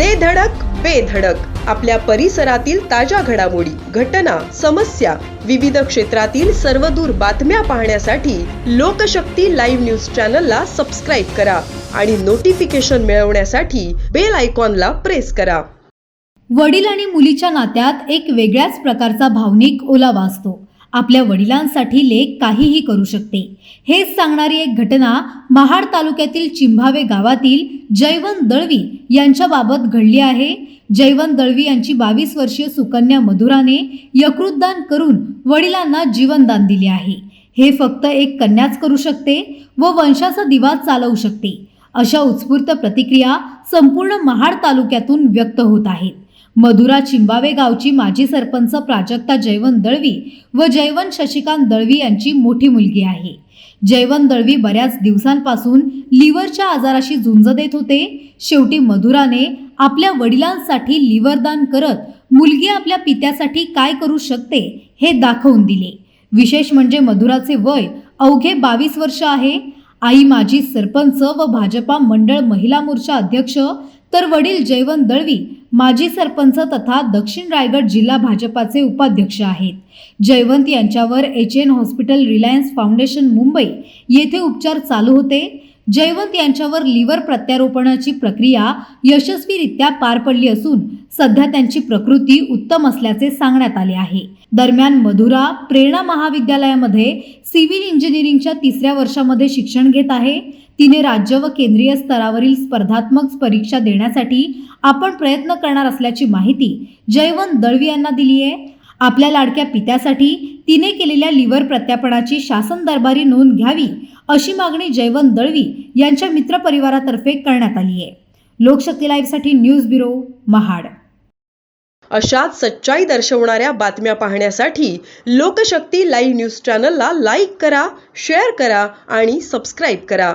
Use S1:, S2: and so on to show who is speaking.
S1: दे धडक बेधडक आपल्या परिसरातील ताज्या घडामोडी घटना समस्या विविध क्षेत्रातील सर्वदूर बातम्या पाहण्यासाठी लोकशक्ती लाईव्ह न्यूज चॅनलला सबस्क्राईब करा आणि नोटिफिकेशन मिळवण्यासाठी बेल आयकॉनला प्रेस करा.
S2: वडील आणि मुलीच्या नात्यात एक वेगळ्याच प्रकारचा भावनिक ओलावा असतो. आपल्या वडिलांसाठी लेख काहीही करू शकते. हेच सांगणारी एक घटना महाड तालुक्यातील चिंभावे गावातील जयवंत दळवी यांच्याबाबत घडली आहे. जयवंत दळवी यांची बावीस वर्षीय सुकन्या मधुराने यकृतदान करून वडिलांना जीवनदान दिले आहे. हे फक्त एक कन्याच करू शकते व वंशाचा दिवा चालवू शकते. अशा उत्स्फूर्त प्रतिक्रिया संपूर्ण महाड तालुक्यातून व्यक्त होत आहेत. मधुरा चिंबावे गावची माजी सरपंच प्राजक्ता जयवंत दळवी व जयवंत शशिकांत दळवी यांची मोठी मुलगी आहे. जयवंत दळवी बऱ्याच दिवसांपासून लिव्हरच्या आजाराशी झुंज देत होते. शेवटी मधुराने आपल्या वडिलांसाठी लिव्हरदान करत मुलगी आपल्या पित्यासाठी काय करू शकते हे दाखवून दिले. विशेष म्हणजे मधुराचे वय अवघे बावीस वर्ष आहे. आई माजी सरपंच व भाजपा मंडळ महिला मोर्चा अध्यक्ष तर वडील जयवंत दळवी माजी सरपंच तथा दक्षिण रायगड जिल्हा भाजपाचे उपाध्यक्ष आहेत. जयवंत यांच्यावर H N hospital Reliance foundation Mumbai येथे उपचार चालू होते. जयवंत यांच्यावर लिव्हर प्रत्यारोपणाची प्रक्रिया यशस्वीरित्या पार पडली असून सध्या त्यांची प्रकृती उत्तम असल्याचे सांगण्यात आले आहे. दरम्यान मधुरा प्रेरणा महाविद्यालयामध्ये सिव्हिल इंजिनिअरिंगच्या तिसऱ्या वर्षामध्ये शिक्षण घेत आहे. तिने राज्य व केंद्रीय स्तरावरील स्पर्धात्मक परीक्षा देण्यासाठी आपण प्रयत्न करणार असल्याची माहिती जयवंत दळवी यांना दिली आहे आपल्या लाडक्या पित्यासाठी तिने केलेल्या लिव्हर प्रत्यापणाची शासन दरबारी नोंद घ्यावी अशी मागणी जयवंत दळवी यांच्या मित्रपरिवारातर्फे करण्यात आली आहे. लोकशक्ती लाईव्हसाठी न्यूज ब्युरो महाड.
S1: अशाच सच्चाई दर्शवणाऱ्या बातम्या पाहण्यासाठी लोकशक्ती लाईव्ह न्यूज चॅनलला लाईक करा शेअर करा आणि सबस्क्राईब करा.